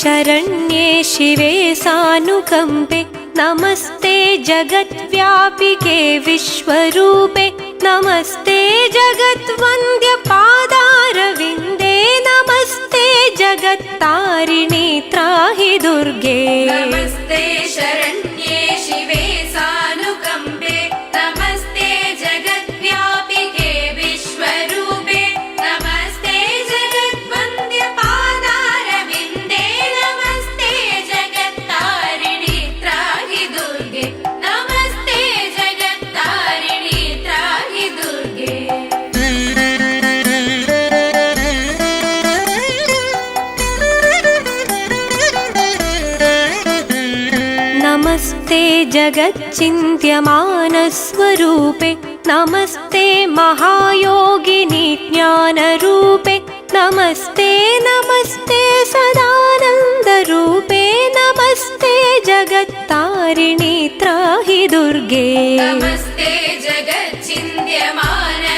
शरण्ये शिवे सानुकम्पे। नमस्ते जगद्व्यापिके विश्वरूपे। नमस्ते जगद्वन्द्यपादारविन्दे नमस्ते जगत्तारिणि त्राहि दुर्गे नमस्ते जगच्चिन्त्यमानस्वरूपे नमस्ते महायोगिनि ज्ञानरूपे नमस्ते नमस्ते सदानन्दरूपे नमस्ते जगत्तारिणि त्राहि दुर्गे। नमस्ते जगच्चिन्त्यमानस्वरूपे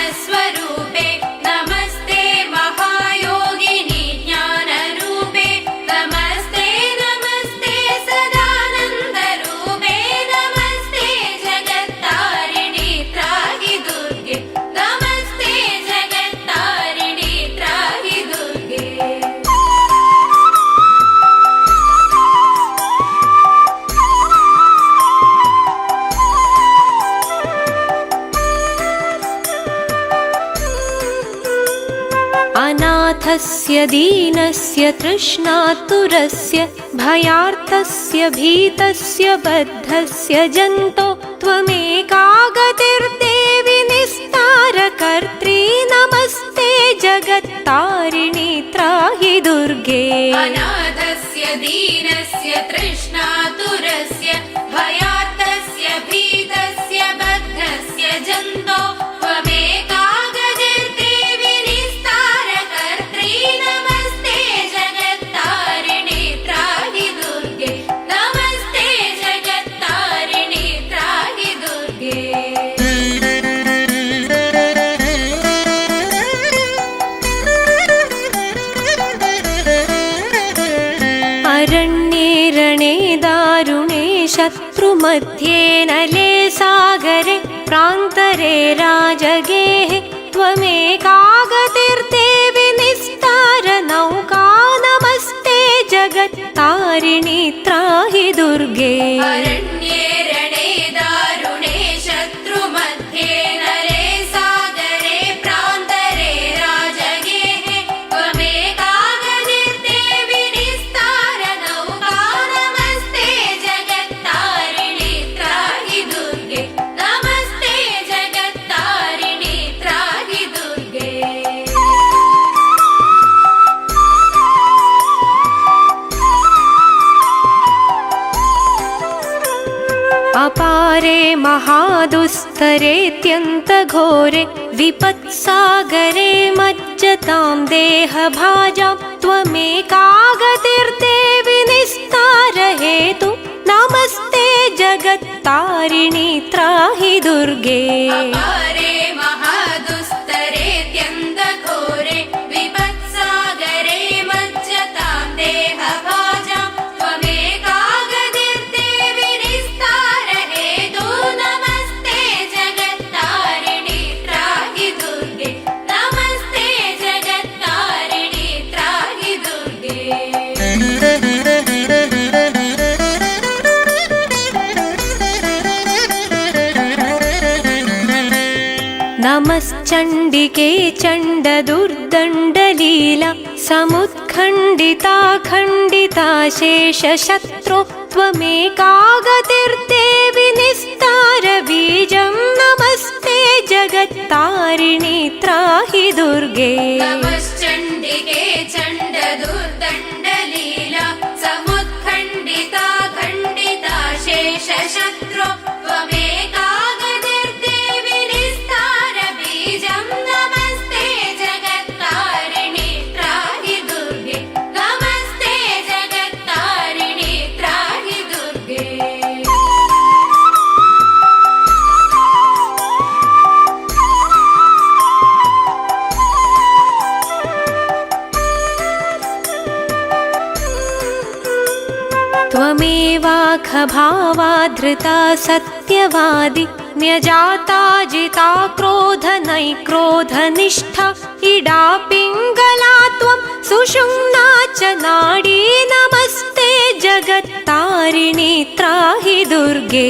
अनाथस्य दीनस्य तृष्णातुरस्य भयार्थस्य भीतस्य बद्धस्य जन्तो त्वमेकागतिर्देवि निस्तारकर्त्री नमस्ते जगत्तारिणि त्राहि दुर्गे। भयार्थस्य अरण्ये रणे दारुणे शत्रुमध्ये नले सागरे प्रान्तरे राजगेः त्वमेकागतिर्देवि निस्तारनौका नमस्ते जगत्तारिणि त्राहि दुर्गे अपारे महादुस्तरेत्यन्तघोरे विपत्सागरे मज्जतां देहभाजां त्वमेकागतिर्देवि निस्तारहेतु नमस्ते जगत्तारिणि त्राहि दुर्गे नमश्चण्डिके चण्डदुर्दण्डलीला समुत्खण्डिता खण्डिता शेषशत्रो त्वमेकागतिर्देवि निस्तारबीजं नमस्ते जगत्तारिणि त्राहि दुर्गे। नमश्चण्डिके चण्डदुर्दण्डलीला लाखभावाधृता सत्यवादि न्यजाता जिता क्रोध नैक्रोधनिष्ठा इडा पिङ्गला त्वं सुषुम्ना च नाडी नमस्ते जगत्तारिणि त्राहि दुर्गे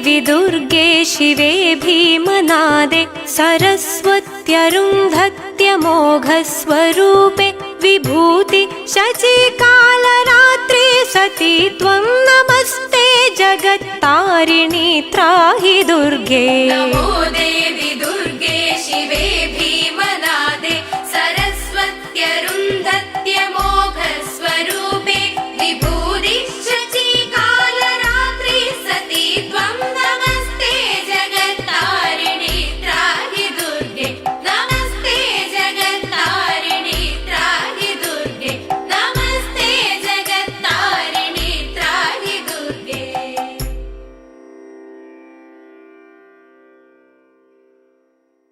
देवि दुर्गे शिवे भीमनादे सरस्वत्यरुन्धत्यमोघस्वरूपे विभूति शचिकालरात्रि सती त्वं नमस्ते जगत्तारिणि त्राहि दुर्गे नमो देवि